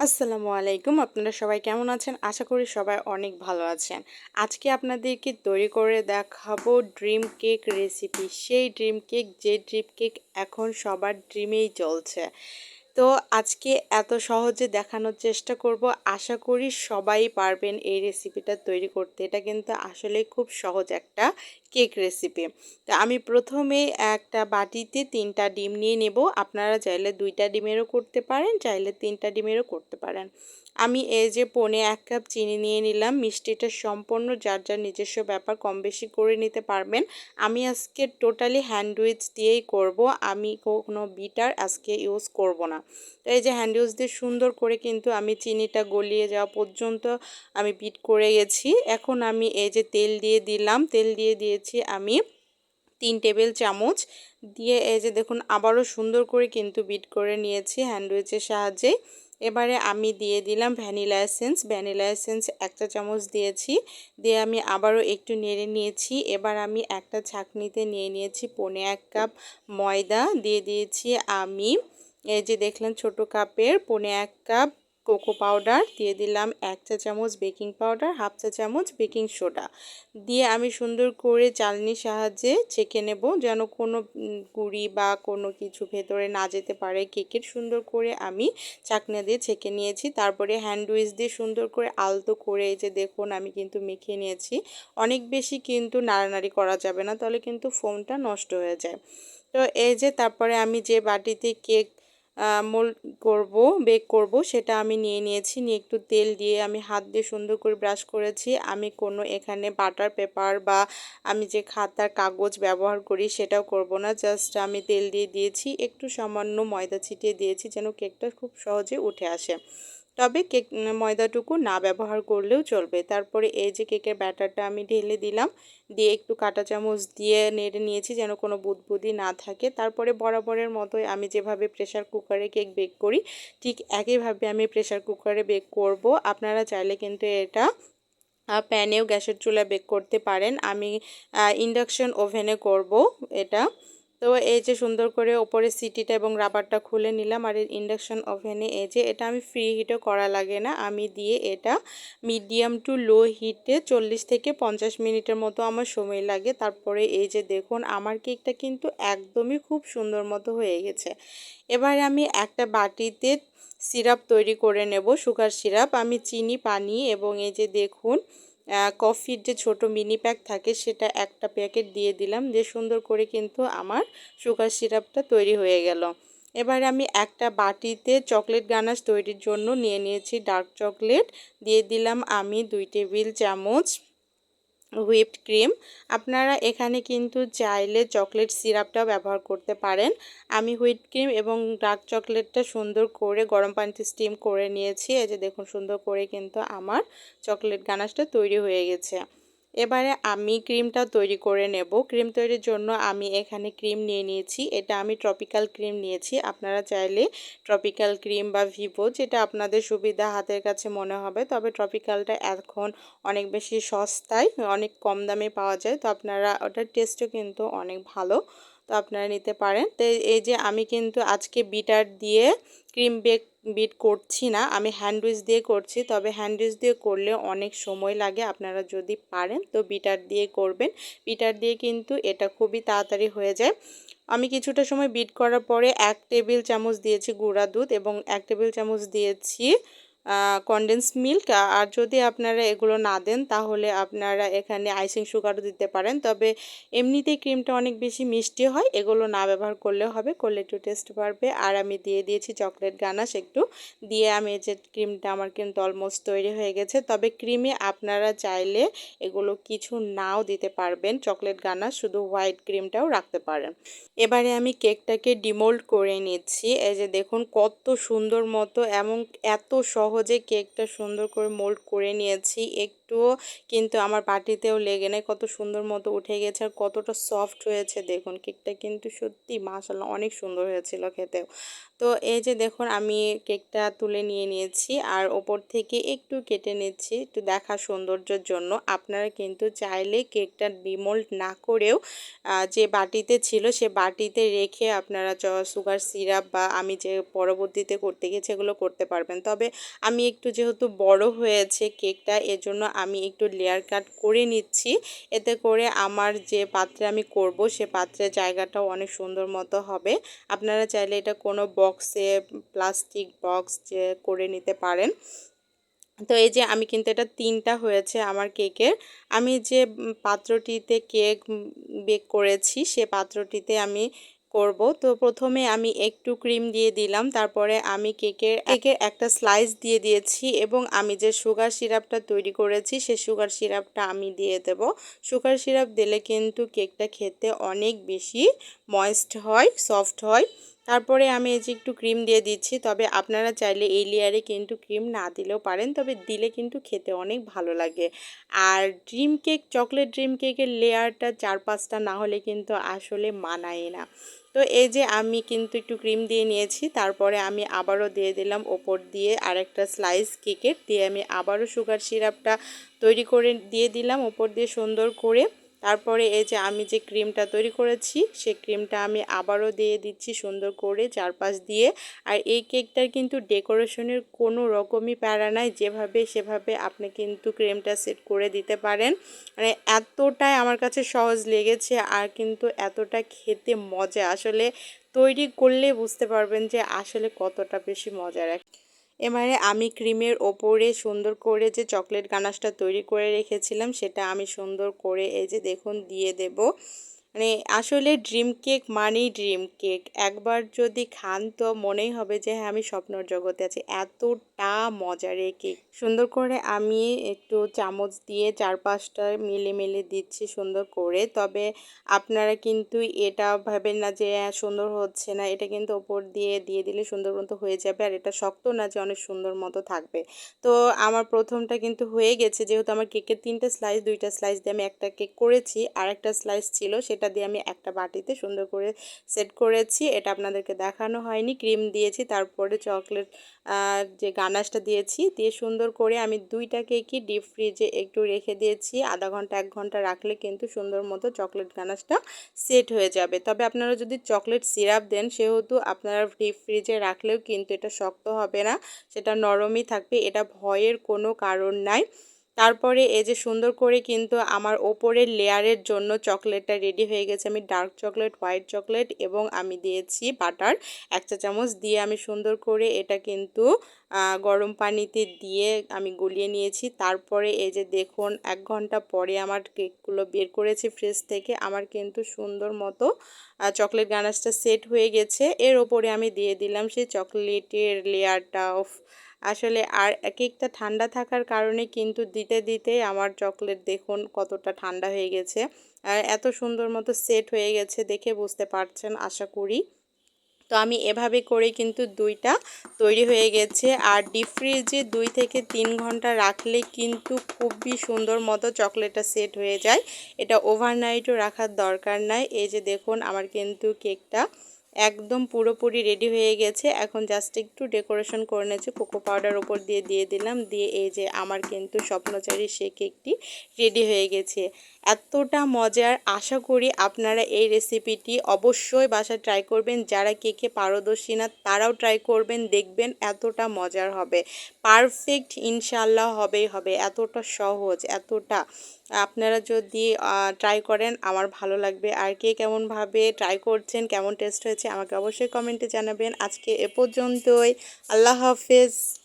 আসসালামু আলাইকুম। আপনারা সবাই কেমন আছেন? আশা করি সবাই অনেক ভালো আছেন। আজকে আপনাদেরকে তৈরি করে দেখাবো ড্রিম কেক রেসিপি। সেই ড্রিম কেক, যে ড্রিম কেক এখন সবার ড্রিমেই চলছে। তো আজকে এত সহজে দেখানোর চেষ্টা করব। আশা করি সবাই পারবেন এই রেসিপিটা তৈরি করতে। এটা কিন্তু আসলে খুব সহজ একটা কেক রেসিপি তো আমি প্রথমে একটা বাটিতে তিনটা ডিম নিয়ে নেব। আপনারা চাইলে দুইটা ডিমেরও করতে পারেন, চাইলে তিনটা ডিমেরও করতে পারেন। আমি এই যে পনে এক কাপ চিনি নিয়ে নিলাম, মিষ্টিটা সম্পূর্ণ যার যার নিজস্ব ব্যাপার, কম বেশি করে নিতে পারবেন। আমি আজকে টোটালি হ্যান্ডউইচ দিয়েই করব। আমি কোনো বিটার আজকে ইউজ করব না। তো এই যে হ্যান্ডউইচ দিয়ে সুন্দর করে কিন্তু আমি চিনিটা গলিয়ে যাওয়া পর্যন্ত আমি বিট করে গেছি। এখন আমি এই যে তেল দিয়ে দিলাম, তেল দিয়ে দিয়ে দিয়েছি আমি তিন টেবিল চামচ। দিয়ে এই যে দেখুন, আবারও সুন্দর করে কিন্তু বিট করে নিয়েছি হ্যান্ডউইচের সাহায্যে। এবারে আমি দিয়ে দিলাম ভ্যানিলা এসেন্স ভ্যানিলা এসেন্স একটা চামচ দিয়েছি। দিয়ে আমি আবারও একটু নেড়ে নিয়েছি। এবার আমি একটা ছাঁকনিতে নিয়ে নিয়েছি পনে এক কাপ ময়দা। দিয়ে দিয়েছি আমি এই যে দেখলেন ছোট কাপের পনে এক কাপ কোকো পাউডার, দিয়ে দিলাম এক চা চামচ বেকিং পাউডার, হাফ চা চামচ বেকিং সোডা। দিয়ে আমি সুন্দর করে চালনির সাহায্যে ছেঁকে নেব যেন কোনো গুড়ি বা কোনো কিছু ভেতরে না যেতে পারে। কেকের সুন্দর করে আমি চাকনা দিয়ে ছেঁকে নিয়েছি। তারপরে হ্যান্ড উইচ দিয়ে সুন্দর করে আলতো করে এই যে দেখুন আমি কিন্তু মেখে নিয়েছি। অনেক বেশি কিন্তু নাড়ানাড়ি করা যাবে না, তাহলে কিন্তু ফোমটা নষ্ট হয়ে যায়। তো এই যে তারপরে আমি যে বাটিতে কেক মোল করব, বেক করব, সেটা আমি নিয়ে নিয়েছি। নিয়ে একটু তেল দিয়ে আমি হাত দিয়ে সুন্দর করে ব্রাশ করেছি। আমি কোনো এখানে বাটার পেপার বা আমি যে খাতার কাগজ ব্যবহার করি সেটাও করব না। জাস্ট আমি তেল দিয়ে দিয়েছি। একটু সামান্য ময়দা ছিটিয়ে দিয়েছি যেন কেকটা খুব সহজে উঠে আসে। তবে কেক, ময়দাটুকু না ব্যবহার করলেও চলবে। তারপরে এই যে কেকের ব্যাটারটা আমি ঢেলে দিলাম, দিয়ে একটু কাঁটা চামচ দিয়ে নেড়ে নিয়েছি যেন কোনো বুদবুদি না থাকে। তারপরে বরাবরের মতোই আমি যেভাবে প্রেশার কুকারে কেক বেক করি, ঠিক একইভাবে আমি প্রেশার কুকারে বেক করব। আপনারা চাইলে কিন্তু এটা প্যানেও গ্যাসের চুলা বেক করতে পারেন। আমি ইন্ডাকশন ওভেনে করব এটা। তো এই যে সুন্দর করে ওপরে সিটিটা এবং রাবারটা খুলে নিলাম আর ইন্ডাকশান ওভেনে এই যে এটা আমি ফ্রি হিটও করা লাগে না। আমি দিয়ে এটা মিডিয়াম টু লো হিটে চল্লিশ থেকে পঞ্চাশ মিনিটের মতো আমার সময় লাগে। তারপরে এই যে দেখুন, আমার কেকটা কিন্তু একদমই খুব সুন্দর মতো হয়ে গেছে। এবারে আমি একটা বাটিতে সিরাপ তৈরি করে নেব সুগার সিরাপ আমি চিনি, পানি এবং এই যে দেখুন কফির যে ছোট মিনি প্যাক থাকে, সেটা একটা প্যাকেট দিয়ে দিলাম। যে সুন্দর করে কিন্তু আমার সুগার সিরাপটা তৈরি হয়ে গেল। এবার আমি একটা বাটিতে চকলেট গানাশ তৈরির জন্য নিয়ে নিয়েছি ডার্ক চকলেট দিয়ে দিলাম আমি দুই টেবিল চামচ হুইপড ক্রিম আপনারা এখানে কিন্তু চাইলে চকলেট সিরাপটাও ব্যবহার করতে পারেন। আমি হুইপ ক্রিম এবং ডার্ক চকলেটটা সুন্দর করে গরম পানিতে স্টিম করে নিয়েছি। এই যে দেখুন, সুন্দর করে কিন্তু আমার চকলেট গানাশটা তৈরি হয়ে গেছে। এবারে আমি ক্রিমটা তৈরি করে নেব। ক্রিম তৈরির জন্য আমি এখানে ক্রিম নিয়ে নিয়েছি। এটা আমি ট্রপিক্যাল ক্রিম নিয়েছি। আপনারা চাইলে ট্রপিক্যাল ক্রিম বা ভিভো যেটা আপনাদের সুবিধা হাতের কাছে মনে হবে, তবে ট্রপিক্যালটা এখন অনেক বেশি সস্তায়, অনেক কম দামে পাওয়া যায়। তো আপনারা ওটার টেস্টও কিন্তু অনেক ভালো। তো আপনারা নিতে পারেন। তো এই যে আমি কিন্তু আজকে বিটার দিয়ে ক্রিম বেক বিট করছি না, আমি হ্যান্ডউইচ দিয়ে করছি, তবে হ্যান্ডউইচ দিয়ে করলে অনেক সময় লাগে, আপনারা যদি পারেন তো বিটার দিয়ে করবেন। বিটার দিয়ে কিন্তু এটা খুবই তাড়াতাড়ি হয়ে যায়। আমি কিছুটা সময় বিট করার পরে এক টেবিল চামচ দিয়েছি গুঁড়া দুধ এবং এক টেবিল চামচ দিয়েছি কনডেন্স মিল্ক আর যদি আপনারা এগুলো না দেন, তাহলে আপনারা এখানে আইসিং সুগারও দিতে পারেন। তবে এমনিতেই ক্রিমটা অনেক বেশি মিষ্টি হয়, এগুলো না ব্যবহার করলে হবে, করলে একটু টেস্ট বাড়বে। আর আমি দিয়ে দিয়েছি চকলেট গানাশ একটু, দিয়ে আমি যে ক্রিমটা আমার কিন্তু অলমোস্ট তৈরি হয়ে গেছে। তবে ক্রিমে আপনারা চাইলে এগুলো কিছু নাও দিতে পারবেন চকলেট গানাশ শুধু হোয়াইট ক্রিমটাও রাখতে পারেন। এবারে আমি কেকটাকে ডিমোল্ড করে নিচ্ছি। এই যে দেখুন, কত সুন্দর মতো এমন এত সহ সহজে কেকটা সুন্দর করে মোল্ড করে নিয়েছি। একটুও কিন্তু আমার বাটিতেও লেগে নেই। কত সুন্দর মতো উঠে গেছে আর কতটা সফট হয়েছে। দেখুন, কেকটা কিন্তু সত্যি মাসাল্লাহ অনেক সুন্দর হয়েছিল খেতেও। তো এই যে দেখুন, আমি কেকটা তুলে নিয়ে নিয়েছি আর ওপর থেকে একটু কেটে নিচ্ছি একটু দেখা সৌন্দর্যের জন্য। আপনারা কিন্তু চাইলে কেকটা ডিমোল্ড না করেও যে বাটিতে ছিল সে বাটিতে রেখে আপনারা সুগার সিরাপ বা আমি যে পরবর্তীতে করতে গেছি এগুলো করতে পারবেন। তবে আমি একটু যেহেতু বড় হয়েছে কেকটা, এজন্য আমি একটু লেয়ার কাট করে নিচ্ছি। এতে করে আমার যে পাত্রে আমি করব, সে পাত্রের জায়গাটাও অনেক সুন্দর মতো হবে। আপনারা চাইলে এটা কোনো বক্সে প্লাস্টিক বক্স যে করে নিতে পারেন। তো এই যে আমি কিন্তু এটা তিনটা হয়েছে আমার কেকের। আমি যে পাত্রটিতে কেক বেক করেছি, সে পাত্রটিতে আমি করব। তো প্রথমে আমি একটু ক্রিম দিয়ে দিলাম, তারপরে আমি কেকের কেকের একটা স্লাইস দিয়ে দিয়েছি এবং আমি যে সুগার সিরাপটা তৈরি করেছি, সে সুগার সিরাপটা আমি দিয়ে দেব। সুগার সিরাপ দিলে কিন্তু কেকটা খেতে অনেক বেশি ময়েস্ট হয় সফট হয়। তারপরে আমি এই যে একটু ক্রিম দিয়ে দিচ্ছি, তবে আপনারা চাইলে এই লেয়ারে কিন্তু ক্রিম না দিলেও পারেন, তবে দিলে কিন্তু খেতে অনেক ভালো লাগে। আর ড্রিম কেক চকলেট ড্রিম কেকের লেয়ারটা চার পাঁচটা না হলে কিন্তু আসলে মানায় না। তো এই যে আমি কিন্তু একটু ক্রিম দিয়ে নিয়েছি, তারপরে আমি আবারও দিয়ে দিলাম ওপর দিয়ে আরেকটা স্লাইস কেকের দিয়ে আমি আবারও সুগার সিরাপটা তৈরি করে দিয়ে দিলাম ওপর দিয়ে সুন্দর করে। তারপরে এই যে আমি যে ক্রিমটা তৈরি করেছি সেই ক্রিমটা আমি আবারও দিয়ে দিচ্ছি সুন্দর করে চারপাশ দিয়ে। আর এই কেকটার কিন্তু ডেকোরেশনের কোনো রকমই প্যারা নাই, যেভাবে সেভাবে আপনি কিন্তু ক্রিমটা সেট করে দিতে পারেন। মানে এতটাই আমার কাছে সহজ লেগেছে আর কিন্তু এতটা খেতে মজা। আসলে তৈরি করলে বুঝতে পারবেন যে আসলে কতটা বেশি মজার এবারে আমি ক্রিমের ওপরে সুন্দর করে যে চকলেট গানাশটা তৈরি করে রেখেছিলাম, সেটা আমি সুন্দর করে এই যে দেখুন দিয়ে দেব। মানে আসলে ড্রিম কেক মানেই ড্রিম কেক একবার যদি খান তো মনেই হবে যে হ্যাঁ আমি স্বপ্নর জগতে আছি। এতটা মজার এই কেক সুন্দর করে আমি একটু চামচ দিয়ে চার পাঁচটা মিলে মিলে দিচ্ছি সুন্দর করে। তবে আপনারা কিন্তু এটা ভাবেন না যে হ্যাঁ, সুন্দর হচ্ছে না। এটা কিন্তু ওপর দিয়ে দিয়ে দিলে সুন্দর মতো হয়ে যাবে। আর এটা শক্ত না যে অনেক সুন্দর মতো থাকবে। তো আমার প্রথমটা কিন্তু হয়ে গেছে। যেহেতু আমার কেকের তিনটে স্লাইস দুইটা স্লাইস দিয়ে আমি একটা কেক করেছি। আর একটা স্লাইস ছিল সেটা এটা দিয়ে আমি একটা বাটিতে সুন্দর করে সেট করেছি। এটা আপনাদেরকে দেখানো হয়নি। ক্রিম দিয়েছি, তারপরে চকলেট যে গানাশটা দিয়েছি, দিয়ে সুন্দর করে আমি দুইটা কেকই ডিপ ফ্রিজে একটু রেখে দিয়েছি। আধা ঘণ্টা, এক ঘণ্টা রাখলে কিন্তু সুন্দর মতো চকলেট গানাশটা সেট হয়ে যাবে। তবে আপনারা যদি চকলেট সিরাপ দেন, সেহেতু আপনারা ডিপ ফ্রিজে রাখলেও কিন্তু এটা শক্ত হবে না, সেটা নরমই থাকবে। এটা ভয়ের কোনো কারণ নাই। তারপরে এই যে সুন্দর করে কিন্তু আমার ওপরের লেয়ারের জন্য চকলেটটা রেডি হয়ে গেছে। আমি ডার্ক চকলেট, হোয়াইট চকলেট এবং আমি দিয়েছি বাটার। এক চা চামচ দিয়ে আমি সুন্দর করে এটা কিন্তু গরম পানিতে দিয়ে আমি গলিয়ে নিয়েছি। তারপরে এই যে দেখুন, এক ঘণ্টা পরে আমার কেকগুলো বের করেছি ফ্রিজ থেকে। আমার কিন্তু সুন্দর মতো চকলেট গানাসটা সেট হয়ে গেছে। এর ওপরে আমি দিয়ে দিলাম সেই চকলেটের লেয়ারটা অফ আসলে আর কেকটা ঠান্ডা থাকার কারণে কিন্তু দিতে দিতে আমার চকলেট দেখুন কতটা ঠান্ডা হয়ে গেছে। আর এত সুন্দর মতো সেট হয়ে গেছে দেখে বুঝতে পারছেন, আশা করি। তো আমি এভাবে করে কিন্তু দুইটা তৈরি হয়ে গেছে। আর ডিপ ফ্রিজে দুই থেকে তিন ঘণ্টা রাখলে কিন্তু খুবই সুন্দর মতো চকলেটটা সেট হয়ে যায়। এটা ওভারনাইটও রাখার দরকার নাই। এই যে দেখুন, আমার কিন্তু কেকটা একদম পুরোপুরি রেডি হয়ে গেছে। এখন জাস্ট একটু ডেকোরেশন করে নিয়েছি। কোকো পাউডার ওপর দিয়ে দিয়ে দিলাম। দিয়ে এই যে আমার কিন্তু স্বপ্নচারী সে কেকটি রেডি হয়ে গেছে। এতটা মজার আশা করি আপনারা এই রেসিপিটি অবশ্যই বাসায় ট্রাই করবেন। যারা কেকে পারদর্শী না, তারাও ট্রাই করবেন। দেখবেন এতটা মজার হবে। পারফেক্ট ইনশাল্লাহ হবেই হবে। এতটা সহজ, এতটা আপনারা যদি ট্রাই করেন, আমার ভালো লাগবে। আর কে কেমনভাবে ট্রাই করছেন, কেমন টেস্ট হয়েছে, আমাকে অবশ্যই কমেন্টে জানাবেন। আজকে এ পর্যন্তই। আল্লাহ হাফেজ।